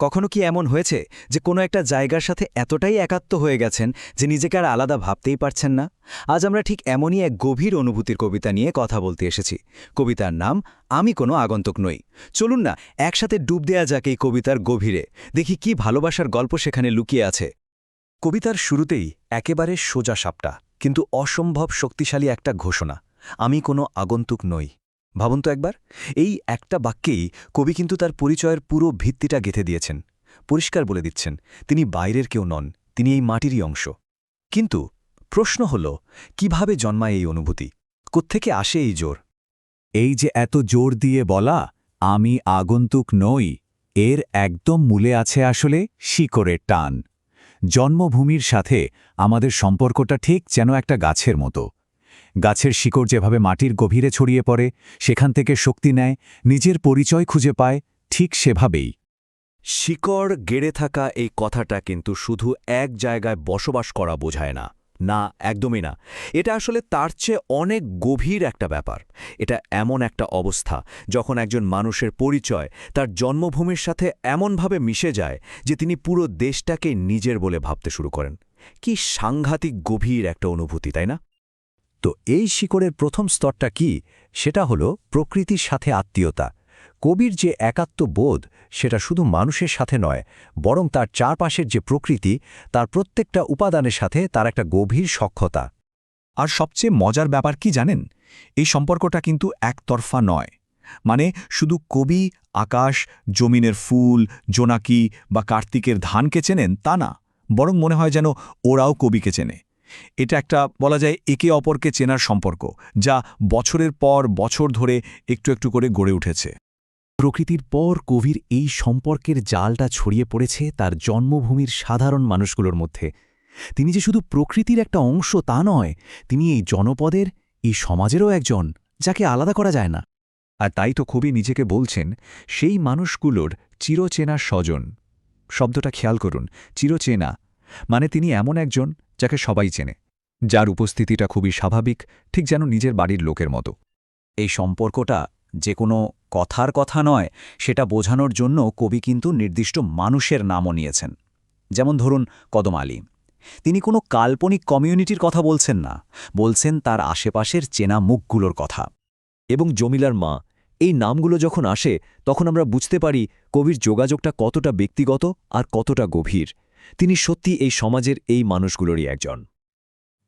কখনো কি এমন হয়েছে যে কোনো একটা জায়গার সাথে এতটাই একাত্ম হয়ে গেছেন যে নিজেকে আর আলাদা ভাবতেই পারছেন না? আজ আমরা ঠিক এমনই এক গভীর অনুভূতির কবিতা নিয়ে কথা বলতে এসেছি। কবিতার নাম, আমি কোনো আগন্তুক নই। চলুন না, একসাথে ডুব দেয়া যাক এই কবিতার গভীরে। দেখি কি ভালোবাসার গল্প সেখানে লুকিয়ে আছে। কবিতার শুরুতেই একেবারে সোজা সাপটা, কিন্তু অসম্ভব শক্তিশালী একটা ঘোষণা, আমি কোনো আগন্তুক নই। ভাবুন তো একবার, এই একটা বাক্যেই কবি কিন্তু তার পরিচয়ের পুরো ভিত্তিটা গেঁথে দিয়েছেন, পরিষ্কার বলে দিচ্ছেন, তিনি বাইরের কেউ নন, তিনি এই মাটিরই অংশ। কিন্তু প্রশ্ন হল, কীভাবে জন্মায় এই অনুভূতি? কোত্থেকে আসে এই জোর? এই যে এত জোর দিয়ে বলা, আমি আগন্তুক নই, এর একদম মূলে আছে আসলে শিকড়ের টান। জন্মভূমির সাথে আমাদের সম্পর্কটা ঠিক যেন একটা গাছের মতো। গাছের শিকড় যেভাবে মাটির গভীরে ছড়িয়ে পড়ে, সেখান থেকে শক্তি নেয়, নিজের পরিচয় খুঁজে পায়, ঠিক সেভাবেই। শিকড় গেড়ে থাকা এই কথাটা কিন্তু শুধু এক জায়গায় বসবাস করা বোঝায় না না, একদমই না। এটা আসলে তার চেয়ে অনেক গভীর একটা ব্যাপার। এটা এমন একটা অবস্থা যখন একজন মানুষের পরিচয় তার জন্মভূমির সাথে এমনভাবে মিশে যায় যে তিনি পুরো দেশটাকে নিজের বলে ভাবতে শুরু করেন। কি সাংঘাতিক গভীর একটা অনুভূতি, তাই না? তো এই শিকড়ের প্রথম স্তরটা কি? সেটা হলো প্রকৃতির সাথে আত্মীয়তা। কবির যে একাত্ম বোধ, সেটা শুধু মানুষের সাথে নয়, বরং তার চারপাশের যে প্রকৃতি, তার প্রত্যেকটা উপাদানের সাথে তার একটা গভীর সক্ষতা। আর সবচেয়ে মজার ব্যাপার কি জানেন? এই সম্পর্কটা কিন্তু একতরফা নয়। মানে শুধু কবি, আকাশ, জমিনের ফুল, জোনাকি বা কার্তিকের ধানকে চেনেন তা না, বরং মনে হয় যেন ওরাও কবিকে চেনে। এটা একটা, বলা যায়, একে অপরকে চেনার সম্পর্ক, যা বছরের পর বছর ধরে একটু একটু করে গড়ে উঠেছে। প্রকৃতির পর কবির এই সম্পর্কের জালটা ছড়িয়ে পড়েছে তার জন্মভূমির সাধারণ মানুষগুলোর মধ্যে। তিনি যে শুধু প্রকৃতির একটা অংশ তা নয়, তিনি এই জনপদের, এই সমাজেরও একজন, যাকে আলাদা করা যায় না। আর তাই তো কবি নিজেকে বলছেন, সেই মানুষগুলোর চিরচেনা স্বজন। শব্দটা খেয়াল করুন, চিরচেনা মানে তিনি এমন একজন যাকে সবাই চেনে, যার উপস্থিতিটা খুবই স্বাভাবিক, ঠিক যেন নিজের বাড়ির লোকের মতো। এই সম্পর্কটা যে কোনো কথার কথা নয়, সেটা বোঝানোর জন্য কবি কিন্তু নির্দিষ্ট মানুষের নামও নিয়েছেন। যেমন ধরুন কদম আলী। তিনি কোনো কাল্পনিক কমিউনিটির কথা বলছেন না, বলছেন তার আশেপাশের চেনা মুখগুলোর কথা। এবং জমিলার মা, এই নামগুলো যখন আসে, তখন আমরা বুঝতে পারি কবির যোগাযোগটা কতটা ব্যক্তিগত আর কতটা গভীর। তিনি সত্যি এই সমাজের এই মানুষগুলোরই একজন।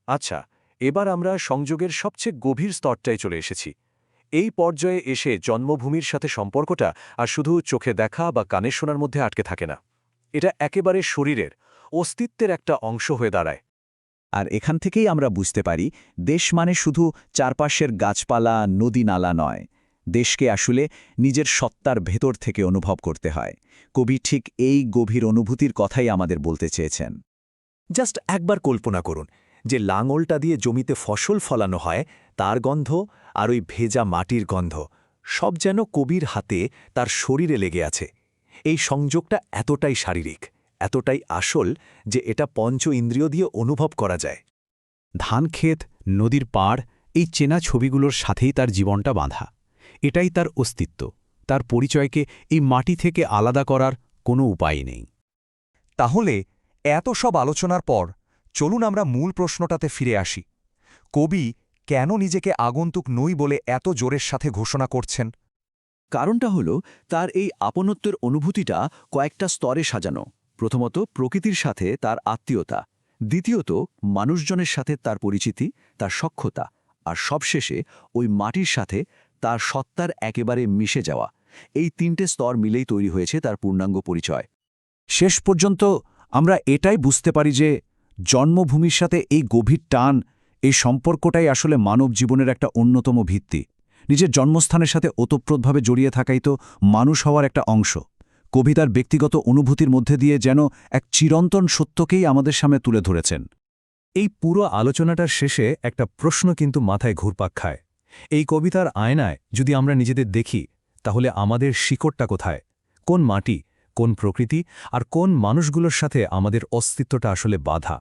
আচ্ছা এবার আমরা সংযোগের সবচেয়ে গভীর স্তরটায় চলে এসেছি। এই পর্যায়ে এসে জন্মভূমির সাথে সম্পর্কটা আর শুধু চোখে দেখা বা কানে শোনার মধ্যে আটকে থাকে না। এটা একেবারে শরীরের, অস্তিত্বের একটা অংশ হয়ে দাঁড়ায়। আর এখান থেকেই আমরা বুঝতে পারি, দেশ মানে শুধু চারপাশের গাছপালা নদী নালা নয়। দেশকে আসলে নিজের সত্তার ভেতর থেকে অনুভব করতে হয়। কবি ঠিক এই গভীর অনুভূতির কথাই আমাদের বলতে চেয়েছেন। জাস্ট একবার কল্পনা করুন, যে লাঙলটা দিয়ে জমিতে ফসল ফলানো হয়, তার গন্ধ আর ওই ভেজা মাটির গন্ধ, সব যেন কবির হাতে তার শরীরে লেগে আছে। এই সংযোগটা এতটাই শারীরিক, এতটাই আসল যে এটা পঞ্চ ইন্দ্রিয় দিয়ে অনুভব করা যায়। ধানক্ষেত নদীর পাড়, এই চেনা ছবিগুলোর সাথেই তার জীবনটা বাঁধা। এটাই তার অস্তিত্ব। তার পরিচয়কে এই মাটি থেকে আলাদা করার কোনো উপায় নেই। তাহলে এত সব আলোচনার পর চলুন আমরা মূল প্রশ্নটাতে ফিরে আসি। কবি কেন নিজেকে আগন্তুক নই বলে এত জোরের সাথে ঘোষণা করছেন? কারণটা হল তার এই আপনত্বের অনুভূতিটা কয়েকটা স্তরে সাজানো। প্রথমত, প্রকৃতির সাথে তার আত্মীয়তা। দ্বিতীয়ত, মানুষজনের সাথে তার পরিচিতি, তার সক্ষতা আর সবশেষে ওই মাটির সাথে তার সত্তার একেবারে মিশে যাওয়া। এই তিনটে স্তর মিলেই তৈরি হয়েছে তার পূর্ণাঙ্গ পরিচয়। শেষ পর্যন্ত আমরা এটাই বুঝতে পারি যে জন্মভূমির সাথে এই গভীর টান, এই সম্পর্কটাই আসলে মানব জীবনের একটা অন্যতম ভিত্তি। নিজের জন্মস্থানের সাথে ওতপ্রোতভাবে জড়িয়ে থাকাই তো মানুষ হওয়ার একটা অংশ। কবিতার ব্যক্তিগত অনুভূতির মধ্যে দিয়ে যেন এক চিরন্তন সত্যকেই আমাদের সামনে তুলে ধরেছেন। এই পুরো আলোচনাটার শেষে একটা প্রশ্ন কিন্তু মাথায় ঘুরপাক খায়। এই কবিতার আয়নায় যদি আমরা নিজেদের দেখি, তাহলে আমাদের শিকড়টা কোথায়? কোন মাটি, কোন প্রকৃতি, আর কোন মানুষগুলোর সাথে আমাদের অস্তিত্বটা আসলে বাধা?